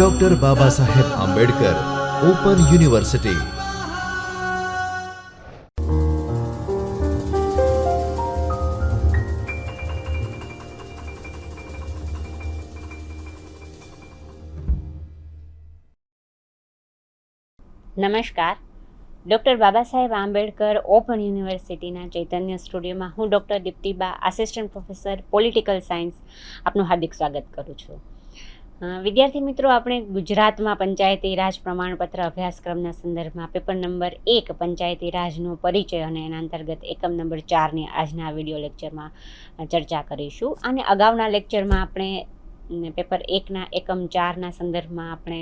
Doctor Baba Saheb Ambedkar open university નમસ્કાર. Doctor Baba Saheb Ambedkar open યુનિવર્સિટીના ચૈતન્ય સ્ટુડિયોમાં હું doctor Diptiba assistant professor political science આપનું હાર્દિક સ્વાગત કરું છું. વિદ્યાર્થી મિત્રો, આપણે ગુજરાતમાં પંચાયતી રાજ પ્રમાણપત્ર અભ્યાસક્રમના સંદર્ભમાં પેપર નંબર એક પંચાયતી રાજનો પરિચય અને એના અંતર્ગત એકમ નંબર ચારની આજના વીડિયો લેક્ચરમાં ચર્ચા કરીશું. અને અગાઉના લેક્ચરમાં આપણે પેપર એકના એકમ ચારના સંદર્ભમાં આપણે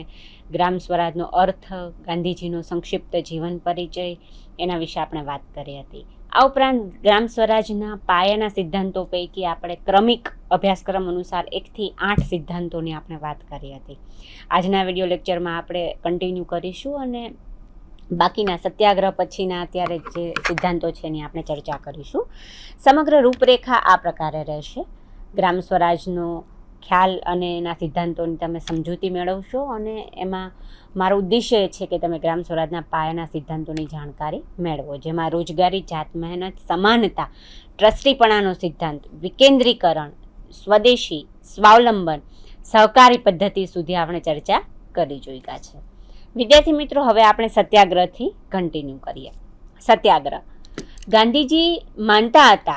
ગ્રામ સ્વરાજનો અર્થ, ગાંધીજીનો સંક્ષિપ્ત જીવન પરિચય એના વિશે આપણે વાત કરી હતી. આ ઉપરાંત ગ્રામ સ્વરાજના પાયાના સિદ્ધાંતો પૈકી આપણે ક્રમિક અભ્યાસક્રમ અનુસાર એકથી આઠ સિદ્ધાંતોની આપણે વાત કરી હતી. આજના વીડિયો લેક્ચરમાં આપણે કન્ટિન્યુ કરીશું અને બાકીના સત્યાગ્રહ પછીના અત્યારે જે સિદ્ધાંતો છે એની આપણે ચર્ચા કરીશું. સમગ્ર રૂપરેખા આ પ્રકારે રહેશે. ગ્રામ સ્વરાજનો ખ્યાલ અને એના સિદ્ધાંતોની તમે સમજૂતી મેળવશો અને એમાં મારો ઉદ્દેશ્ય એ છે કે તમે ગ્રામ સ્વરાજના પાયાના સિદ્ધાંતોની જાણકારી મેળવો, જેમાં રોજગારી, જાત મહેનત, સમાનતા, ટ્રસ્ટીપણાનો સિદ્ધાંત, વિકેન્દ્રીકરણ, સ્વદેશી, સ્વાવલંબન, સહકારી પદ્ધતિ સુધી આપણે ચર્ચા કરી જોઈયા છે. વિદ્યાર્થી મિત્રો, હવે આપણે સત્યાગ્રહથી કન્ટિન્યુ કરીએ. સત્યાગ્રહ. ગાંધીજી માનતા હતા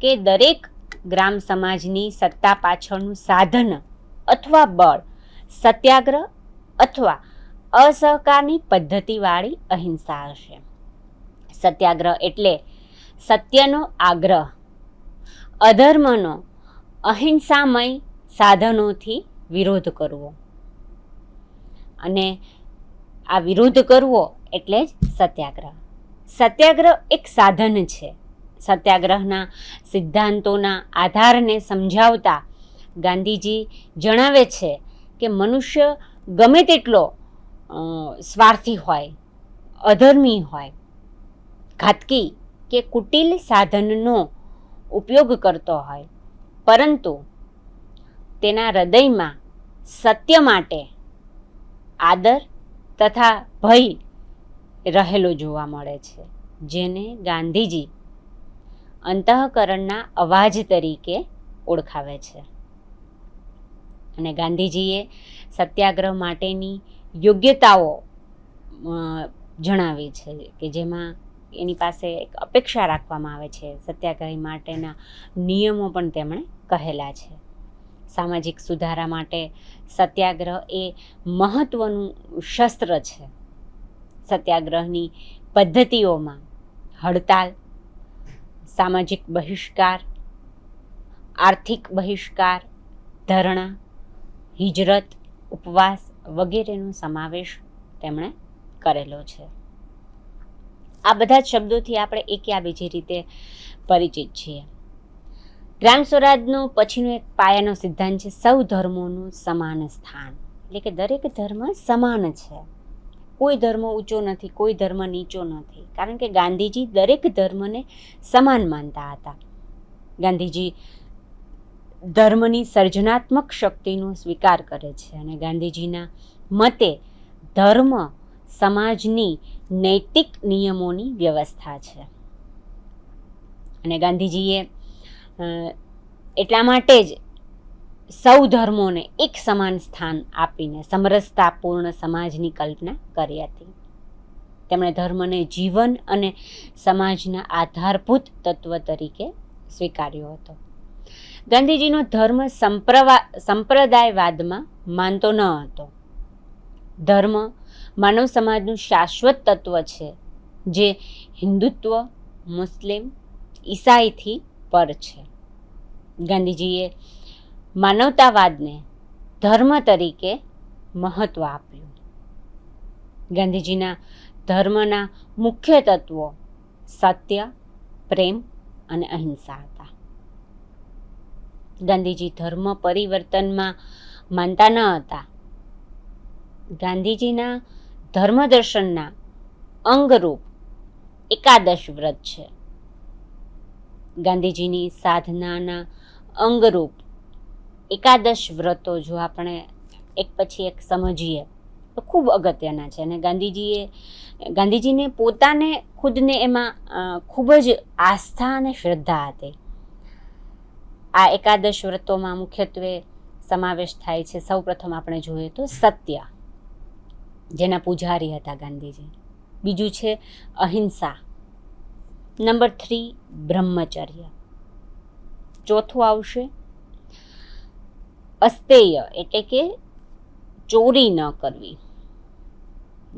કે દરેક ગ્રામ સમાજની સત્તા પાછળનું સાધન અથવા બળ, સત્યાગ્રહ અથવા અસહકારની પદ્ધતિવાળી અહિંસા હશે. સત્યાગ્રહ એટલે સત્યનો આગ્રહ. અધર્મનો અહિંસામય સાધનોથી વિરોધ કરવો. અને આ વિરોધ કરવો એટલે જ સત્યાગ્રહ. સત્યાગ્રહ એક સાધન છે. સત્યાગ્રહના સિદ્ધાંતોના આધારને સમજાવતા ગાંધીજી જણાવે છે કે મનુષ્ય ગમે તેટલો સ્વાર્થી હોય, અધર્મી હોય, ઘાતકી કે કુટિલ સાધનનો ઉપયોગ કરતો હોય, પરંતુ તેના હૃદયમાં સત્ય માટે આદર તથા ભય રહેલો જોવા મળે છે, જેને ગાંધીજી અંતઃકરણના અવાજ તરીકે ઓળખાવે છે. અને ગાંધીજીએ સત્યાગ્રહ માટેની યોગ્યતાઓ જણાવી છે કે જેમાં એની પાસે એક અપેક્ષા રાખવામાં આવે છે. સત્યાગ્રહી માટેના નિયમો પણ તેમણે કહેલા છે. સામાજિક સુધારા માટે સત્યાગ્રહ એ મહત્ત્વનું શસ્ત્ર છે. સત્યાગ્રહની પદ્ધતિઓમાં હડતાલ સામાજિક બહિષ્કાર, આર્થિક બહિષ્કાર, ધરણા, હિજરત, ઉપવાસ વગેરેનો સમાવેશ તેમણે કરેલો છે. આ બધા જ શબ્દોથી આપણે એક બીજી રીતે પરિચિત છીએ. ગ્રામ સ્વરાજનો પછીનો એક પાયાનો સિદ્ધાંત છે, સૌ ધર્મોનું સમાન સ્થાન. એટલે કે દરેક ધર્મ સમાન છે. કોઈ ધર્મ ઊંચો નથી, કોઈ ધર્મ નીચો નથી. કારણ કે ગાંધીજી દરેક ધર્મને સમાન માનતા હતા. ગાંધીજી ધર્મની સર્જનાત્મક શક્તિનો સ્વીકાર કરે છે અને ગાંધીજીના મતે ધર્મ સમાજની નૈતિક નિયમોની વ્યવસ્થા છે. અને ગાંધીજીએ એટલા માટે જ સૌ ધર્મોને એક સમાન સ્થાન આપીને સમરસતાપૂર્ણ સમાજની કલ્પના કરી હતી. તેમણે ધર્મને જીવન અને સમાજના આધારભૂત તત્વ તરીકે સ્વીકાર્યો હતો. ગાંધીજીનો ધર્મ સંપ્રવા, સંપ્રદાયવાદમાં માનતો ન હતો. ધર્મ માનવ સમાજનું શાશ્વત તત્વ છે, જે હિન્દુત્વ, મુસ્લિમ, ઈસાઈથી પર છે. ગાંધીજીએ માનવતાવાદને ધર્મ તરીકે મહત્ત્વ આપ્યું. ગાંધીજીના ધર્મના મુખ્ય તત્વો સત્ય, પ્રેમ અને અહિંસા હતા. ગાંધીજી ધર્મ પરિવર્તનમાં માનતા ન હતા. ગાંધીજીના ધર્મદર્શનના અંગરૂપ એકાદશ વ્રત છે. ગાંધીજીની સાધનાના અંગરૂપ એકાદશ વ્રતો જો આપણે એક પછી એક સમજીએ, તો ખૂબ અગત્યના છે. અને ગાંધીજીએ, ગાંધીજીને પોતાને ખુદને એમાં ખૂબ જ આસ્થા અને શ્રદ્ધા હતી. આ એકાદશ વ્રતોમાં મુખ્યત્વે સમાવેશ થાય છે સૌપ્રથમ આપણે જોઈએ તો સત્ય, જેના પૂજારી હતા ગાંધીજી. બીજું છે અહિંસા. નંબર થ્રી બ્રહ્મચર્ય. ચોથું આવશે અસ્તેય એટલે કે ચોરી ન કરવી,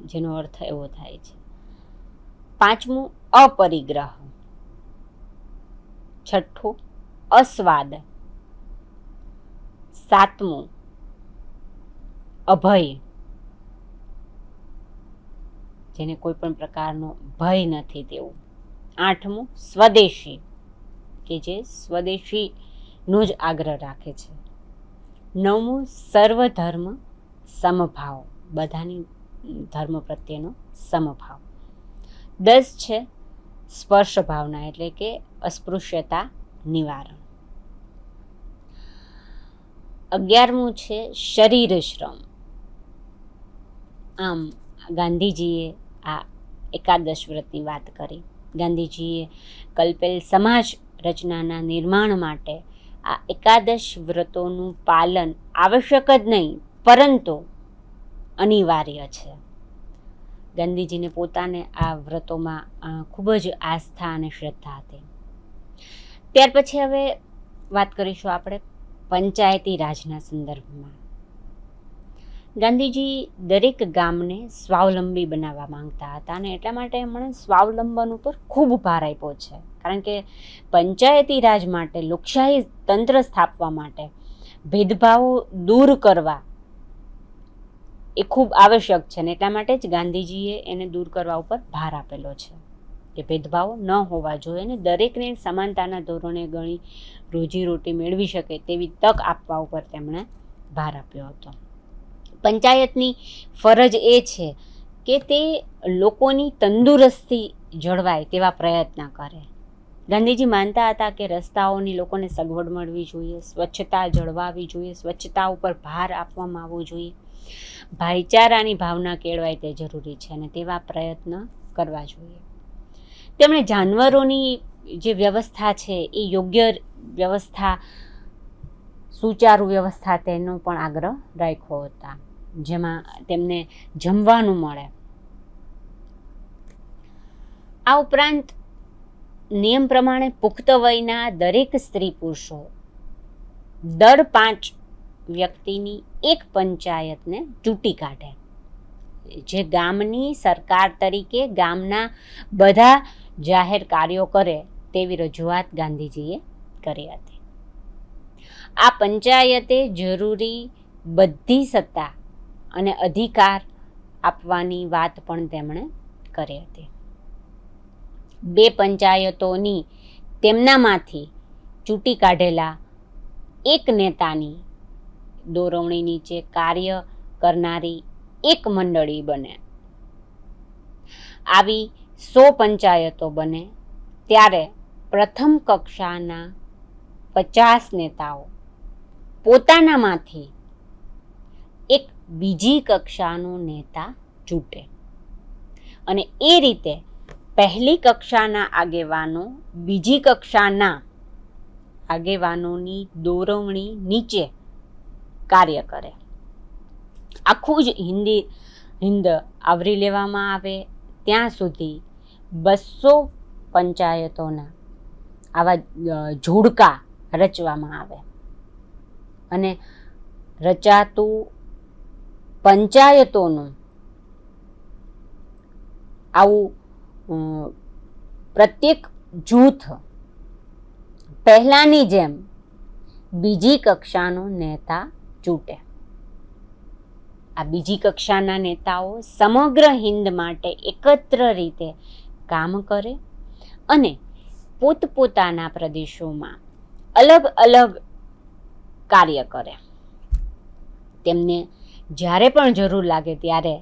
જેનો અર્થ એવો થાય છે. પાંચમું, અપરિગ્રહ. છઠ્ઠું, અસ્વાદ. સાતમું, અભય. જેને કોઈ પણ પ્રકારનો ભય નથી તેવું. આઠમું, સ્વદેશી, કે જે સ્વદેશીનો જ આગ્રહ રાખે છે. નવમું સર્વધર્મ સમભાવ. બધાની ધર્મ પ્રત્યેનો સમભાવ. દસ છે સ્પર્શ ભાવના, એટલે કે અસ્પૃશ્યતા નિવારણ. અગિયારમું છે શરીર શ્રમ. આમ ગાંધીજીએ આ એકાદશ વ્રતની વાત કરી. ગાંધીજીએ કલ્પેલ સમાજ રચનાના નિર્માણ માટે આ એકાદશ વ્રતોનું પાલન આવશ્યક જ નહીં, પરંતુ અનિવાર્ય છે. ગાંધીજીને પોતાને આ વ્રતોમાં ખૂબ જ આસ્થા અને શ્રદ્ધા હતી. ત્યાર પછી હવે વાત કરીશું આપણે પંચાયતી રાજના સંદર્ભમાં. ગાંધીજી દરેક ગામને સ્વાવલંબી બનાવવા માંગતા હતા અને એટલા માટે એમણે સ્વાવલંબન ઉપર ખૂબ ભાર આપ્યો છે. કારણ કે પંચાયતી રાજ માટે, લોકશાહી તંત્ર સ્થાપવા માટે ભેદભાવો દૂર કરવા એ ખૂબ આવશ્યક છે ને એટલા માટે જ ગાંધીજીએ એને દૂર કરવા ઉપર ભાર આપેલો છે કે ભેદભાવો ન હોવા જોઈએ અને દરેકને સમાનતાના ધોરણે ગણી રોજીરોટી મેળવી શકે તેવી તક આપવા ઉપર તેમણે ભાર આપ્યો હતો. પંચાયતની ફરજ એ છે કે તે લોકોની તંદુરસ્તી જળવાય તેવા પ્રયત્ન કરે. ગાંધીજી માનતા હતા કે રસ્તાઓની લોકોને સગવડ મળવી જોઈએ, સ્વચ્છતા જળવાવી જોઈએ, સ્વચ્છતા ઉપર ભાર આપવામાં આવવો જોઈએ. ભાઈચારાની ભાવના કેળવાય તે જરૂરી છે અને તેવા પ્રયત્ન કરવા જોઈએ. તેમણે જાનવરોની જે વ્યવસ્થા છે એ યોગ્ય વ્યવસ્થા, સુચારુ વ્યવસ્થા તેનો પણ આગ્રહ રાખ્યો હતા, જેમાં તેમને જમવાનું મળે. આ ઉપરાંત નિયમ પ્રમાણે પુખ્ત વયના દરેક સ્ત્રી પુરુષો દર પાંચ વ્યક્તિની એક પંચાયતને ચૂંટી કાઢે. જે ગામની સરકાર તરીકે ગામના બધા જાહેર કાર્યો કરે તેવી રજૂઆત ગાંધીજીએ કરી હતી. આ પંચાયતે જરૂરી બધી સત્તા અને અધિકાર આપવાની વાત પણ તેમણે કરી હતી. બે પંચાયતોની તેમનામાંથી ચૂંટી કાઢેલા એક નેતાની દોરવણી નીચે કાર્ય કરનારી એક મંડળી બને. આવી સો પંચાયતો બને, ત્યારે પ્રથમ કક્ષાના પચાસ નેતાઓ પોતાનામાંથી એક બીજી કક્ષાનો નેતા ચૂંટે. અને એ રીતે પહેલી કક્ષાના આગેવાનો, બીજી કક્ષાના આગેવાનોની દોરવણી નીચે કાર્ય કરે. આખું જ હિન્દી, હિન્દ આવરી લેવામાં આવે. ત્યાં સુધી બસો પંચાયતોના આવા જોડકા રચવામાં આવે. અને રચાતું પંચાયતોનું આવું પ્રત્યેક જૂથ પહેલાંની જેમ બીજી કક્ષાનો નેતા ચૂંટે. આ બીજી કક્ષાના નેતાઓ સમગ્ર હિન્દ માટે એકત્ર રીતે કામ કરે અને પોતપોતાના પ્રદેશોમાં અલગ અલગ કાર્ય કરે. તેમને જ્યારે પણ જરૂર લાગે ત્યારે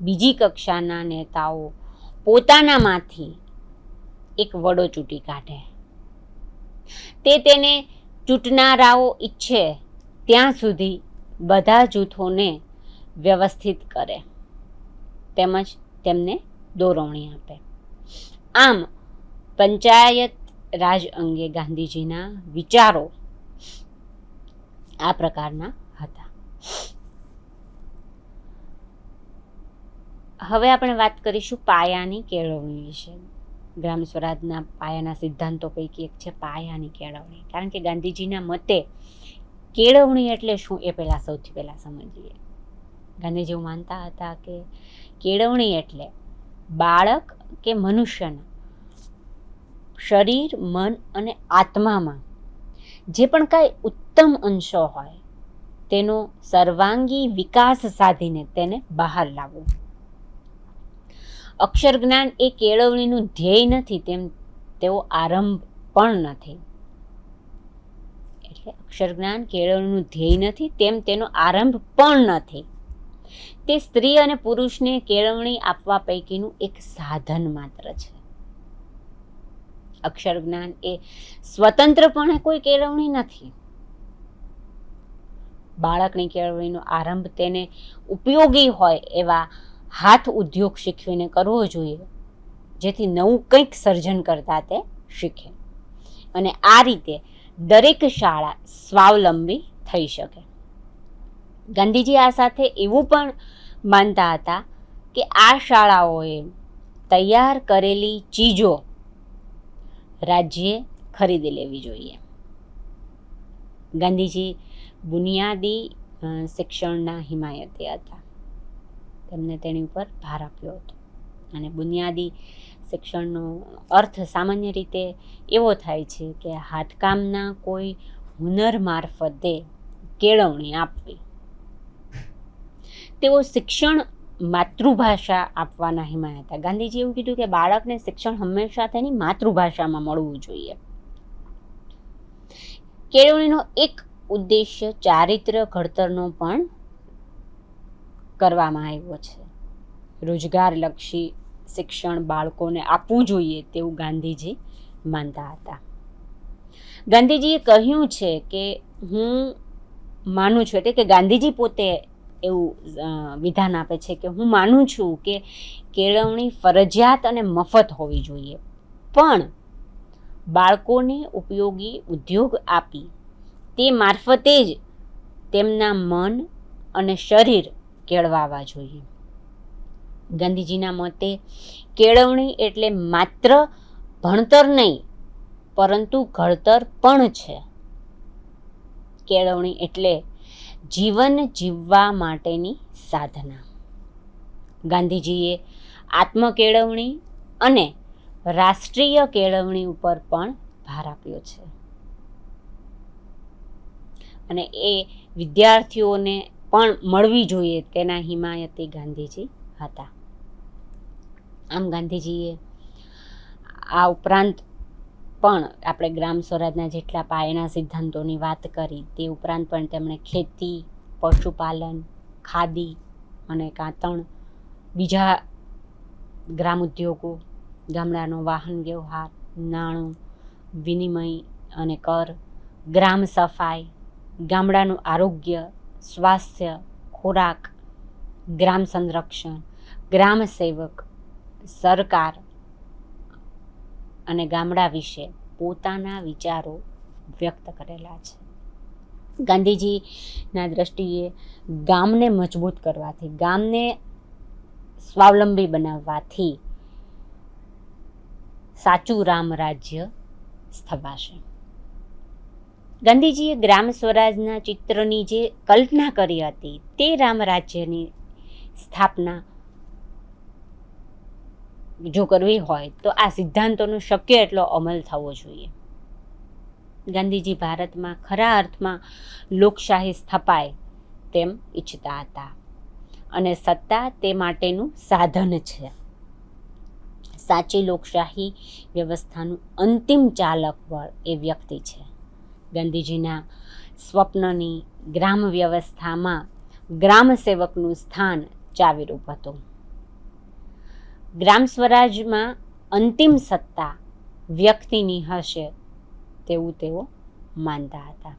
બીજી કક્ષાના નેતાઓ પોતાનામાંથી એક વડો ચૂંટી કાઢે. તે તેને ચૂંટનારાઓ ઈચ્છે ત્યાં સુધી બધા જૂથોને વ્યવસ્થિત કરે તેમજ તેમને દોરવણી આપે. આમ પંચાયત રાજ અંગે ગાંધીજીના વિચારો આ પ્રકારના હતા. હવે આપણે વાત કરીશું પાયાની કેળવણી વિશે. ગ્રામ સ્વરાજના પાયાના સિદ્ધાંતો પૈકી એક છે પાયાની કેળવણી. કારણ કે ગાંધીજીના મતે કેળવણી એટલે શું એ પહેલાં સૌથી પહેલાં સમજીએ. ગાંધીજી માનતા હતા કે કેળવણી એટલે બાળક કે મનુષ્યના શરીર, મન અને આત્મામાં જે પણ કાંઈ ઉત્તમ અંશો હોય તેનો સર્વાંગી વિકાસ સાધીને તેને બહાર લાવવું. અક્ષર જ્ઞાન એ કેળવણીનું ધ્યેય નથી તેમ તેઓ આરંભ પણ નથી. એટલે અક્ષર જ્ઞાન કેળવણીનું ધ્યેય નથી તેમ તેનો આરંભ પણ નથી. તે સ્ત્રી અને પુરુષને કેળવણી આપવા પૈકીનું એક સાધન માત્ર છે. અક્ષર જ્ઞાન એ સ્વતંત્રપણે કોઈ કેળવણી નથી. બાળકની કેળવણીનો આરંભ તેને ઉપયોગી હોય એવા હાથ ઉદ્યોગ શીખવીને કરવો જોઈએ, જેથી નવું કંઈક સર્જન કરતા તે શીખે. અને આ રીતે દરેક શાળા સ્વાવલંબી થઈ શકે. ગાંધીજી આ સાથે એવું પણ માનતા હતા કે આ શાળાઓએ તૈયાર કરેલી ચીજો રાજ્યે ખરીદી લેવી જોઈએ. ગાંધીજી બુનિયાદી શિક્ષણના હિમાયતી હતા. તેમને તેની ઉપર ભાર આપ્યો હતો. અને બુનિયાદી શિક્ષણનો અર્થ સામાન્ય રીતે એવો થાય છે કે હાથકામના કોઈ હુનર મારફતે કેળવણી આપવી. તેઓ શિક્ષણ માતૃભાષા આપવાના હિમાયા હતા. ગાંધીજી એવું કીધું કે બાળકને શિક્ષણ હંમેશા તેની માતૃભાષામાં મળવું જોઈએ. કેળવણીનો એક ઉદ્દેશ્ય ચારિત્ર ઘડતરનો પણ કરવામાં આવ્યો છે. રોજગારલક્ષી શિક્ષણ બાળકોને આપવું જોઈએ તેવું ગાંધીજી માનતા હતા. ગાંધીજીએ કહ્યું છે કે, હું માનું છું એટલે કે ગાંધીજી પોતે એવું વિધાન આપે છે કે હું માનું છું કે કેળવણી ફરજિયાત અને મફત હોવી જોઈએ. પણ બાળકોને ઉપયોગી ઉદ્યોગ આપી તે મારફતે જ તેમના મન અને શરીર કેળવાવા જોઈએ. ગાંધીજીના મતે કેળવણી એટલે માત્ર ભણતર નહીં, પરંતુ ઘડતર પણ છે. કેળવણી એટલે જીવન જીવવા માટેની સાધના. ગાંધીજીએ આત્મકેળવણી અને રાષ્ટ્રીય કેળવણી ઉપર પણ ભાર આપ્યો છે. અને એ વિદ્યાર્થીઓને પણ મળવી જોઈએ તેના હિમાયતી ગાંધીજી હતા. આમ ગાંધીજીએ આ ઉપરાંત પણ આપણે ગ્રામ સ્વરાજના જેટલા પાયાના સિદ્ધાંતોની વાત કરી, તે ઉપરાંત પણ તેમણે ખેતી, પશુપાલન, ખાદી અને કાતણ, બીજા ગ્રામ ઉદ્યોગો, ગામડાનો વાહન વ્યવહાર, નાણું, વિનિમય અને કર, ગ્રામ સફાઈ, ગામડાનું આરોગ્ય સ્વાસ્થ્ય, ખોરાક, ગ્રામ સંરક્ષણ, ગ્રામ સેવક, સરકાર અને ગામડા વિશે પોતાના વિચારો વ્યક્ત કરેલા છે. ગાંધીજીના દ્રષ્ટિએ ગામને મજબૂત કરવાથી, ગામને સ્વાવલંબી બનાવવાથી સાચું રામ રાજ્ય સ્થપાશે. ગાંધીજીએ ગ્રામ સ્વરાજના ચિત્રની જે કલ્પના કરી હતી, તે રામ રાજ્યની સ્થાપના જો કરવી હોય, તો આ સિદ્ધાંતોનો શક્ય એટલો અમલ થવો જોઈએ. ગાંધીજી ભારતમાં ખરા અર્થમાં લોકશાહી સ્થપાય તેમ ઈચ્છતા હતા અને સત્તા તે માટેનું સાધન છે. સાચી લોકશાહી વ્યવસ્થાનું અંતિમ ચાલક બળ એ વ્યક્તિ છે. ગાંધીજીના સ્વપ્નની ગ્રામ વ્યવસ્થામાં ગ્રામ સેવકનું સ્થાન ચાવીરૂપ હતું. ગ્રામ સ્વરાજમાં અંતિમ સત્તા વ્યક્તિની હશે તેવું તેઓ માનતા હતા.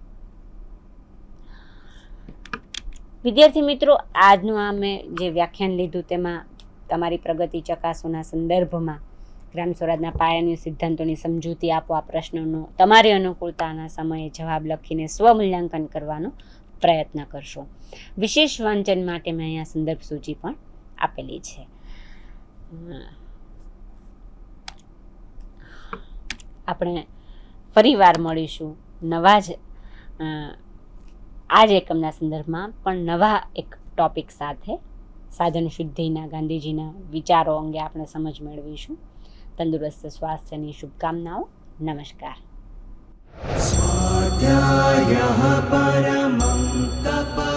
વિદ્યાર્થી મિત્રો, આજનું આ મેં જે વ્યાખ્યાન લીધું તેમાં તમારી પ્રગતિ ચકાસોના સંદર્ભમાં ગ્રામ સ્વરાજના પાયાની સિદ્ધાંતોની સમજૂતી આપો, આ પ્રશ્નોનો તમારી અનુકૂળતાના સમયે જવાબ લખીને સ્વમૂલ્યાંકન કરવાનો પ્રયત્ન કરશો. વિશેષ વાંચન માટે મેં અહીંયા સંદર્ભ સૂચિ પણ આપેલી છે. આપણે ફરીવાર મળીશું નવા જ આ જ એકમના સંદર્ભમાં, પણ નવા એક ટોપિક સાથે. સાધન શુદ્ધિના ગાંધીજીના વિચારો અંગે આપણે સમજ મેળવીશું. તંદુરસ્ત સ્વાસ્થ્યની શુભકામનાઓ. નમસ્કાર. પરમં તપ